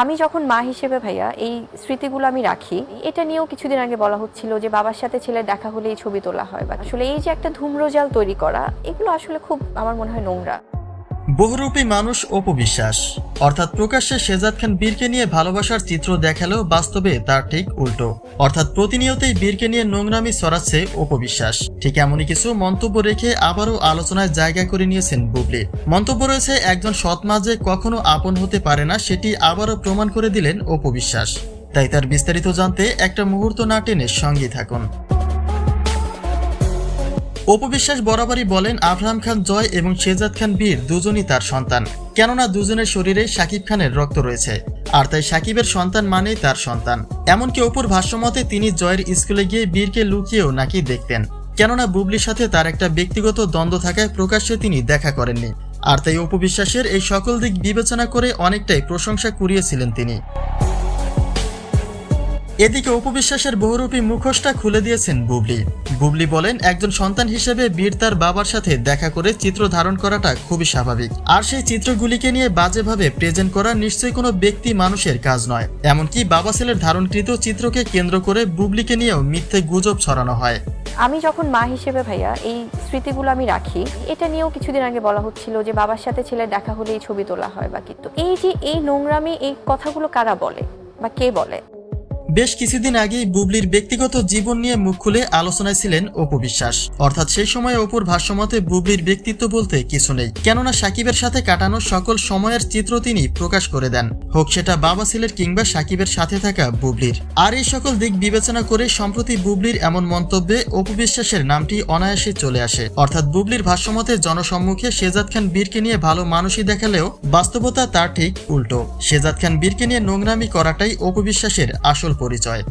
আমি যখন মা হিসেবে ভাইয়া এই স্মৃতিগুলো আমি রাখি, এটা নিয়েও কিছুদিন আগে বলা হচ্ছিল যে বাবার সাথে ছেলে দেখা হলে এই ছবি তোলা হয়। বা আসলে এই যে একটা ধূম্রজাল তৈরি করা, এগুলো আসলে খুব আমার মনে হয় নোংরা। বহুরূপী মানুষ অপবিশ্বাস। অর্থাৎ প্রকাশ্যে শেজাদ খান বীরকে নিয়ে ভালোবাসার চিত্র দেখালেও বাস্তবে তার ঠিক উল্টো। অর্থাৎ প্রতিনিয়তই বীরকে নিয়ে নোংরামি ছড়াচ্ছে অপবিশ্বাস। ঠিক এমনই কিছু মন্তব্য রেখে আবারও আলোচনায় জায়গা করে নিয়েছেন বুবলি। মন্তব্য রয়েছে, একজন সৎ যে কখনো আপন হতে পারে না, সেটি আবারও প্রমাণ করে দিলেন অপবিশ্বাস। তাই তার বিস্তারিত জানতে একটা মুহূর্ত না টেনে সঙ্গী থাকুন। অপবিশ্বাস বরাবরই বলেন আফরাম খান জয় এবং শেজাদ খান বীর, দুজনই তার সন্তান। কেননা দুজনের শরীরে শাকিব খানের রক্ত রয়েছে, আর তাই সাকিবের সন্তান মানেই তার সন্তান। এমনকি অপুর ভাষ্যমতে তিনি জয়ের স্কুলে গিয়ে বীরকে লুকিয়েও নাকি দেখতেন। কেননা বুবলির সাথে তার একটা ব্যক্তিগত দ্বন্দ্ব থাকায় প্রকাশ্যে তিনি দেখা করেননি। আর তাই অপবিশ্বাসের এই সকল দিক বিবেচনা করে অনেকটাই প্রশংসা কুড়িয়েছিলেন তিনি। এদিকে উপবিশ্বাসের বহুরূপী মুখোশটা খুলে দিয়েছেন বুবলি। বুবলি বলেন, একজন সন্তান হিসেবে বীর তার বাবার সাথে দেখা করে চিত্র ধারণ করাটা খুবই স্বাভাবিক। আর সেই চিত্রগুলিকে নিয়ে বাজেভাবে প্রেজেন্ট করা নিশ্চয়ই কোনো ব্যক্তি মানুষের কাজ নয়। এমনকি বাবা ছেলের ধারণকৃত চিত্রকে কেন্দ্র করে বুবলিকে নিয়েও মিথ্যে গুজব ছড়ানো হয়। আমি যখন মা হিসেবে ভাইয়া এই স্মৃতিগুলো আমি রাখি, এটা নিয়েও কিছুদিন আগে বলা হচ্ছিল যে বাবার সাথে ছেলের দেখা হলে এই ছবি তোলা হয় বা কিন্তু এই যে এই নোংরামি, এই কথাগুলো কারা বলে বা কে বলে? বেশ কিছুদিন আগেই বুবলির ব্যক্তিগত জীবন নিয়ে মুখ খুলে আলোচনায় ছিলেন অপু বিশ্বাস। অর্থাৎ সেই সময় অপুর ভাষ্যমতে বুবলির ব্যক্তিত্ব বলতে কিছু নেই। কেননা সাকিবের সাথে কাটানো সকল সময়ের চিত্র তিনি প্রকাশ করে দেন। হোক সেটা বাবা ছেলের কিংবা সাকিবের সাথে থাকা বুবলির। আর এই সকল দিক বিবেচনা করে সম্প্রতি বুবলির এমন মন্তব্যে অপু বিশ্বাসের নামটি অনায়াসে চলে আসে। অর্থাৎ বুবলির ভাষ্যমতে, জনসম্মুখে শেজাদ খান বীরকে নিয়ে ভালো মানুষই দেখালেও বাস্তবতা তার ঠিক উল্টো। শেজাদ খান বীরকে নিয়ে নোংরামি করাটাই অপু বিশ্বাসের আসল পরিচয়।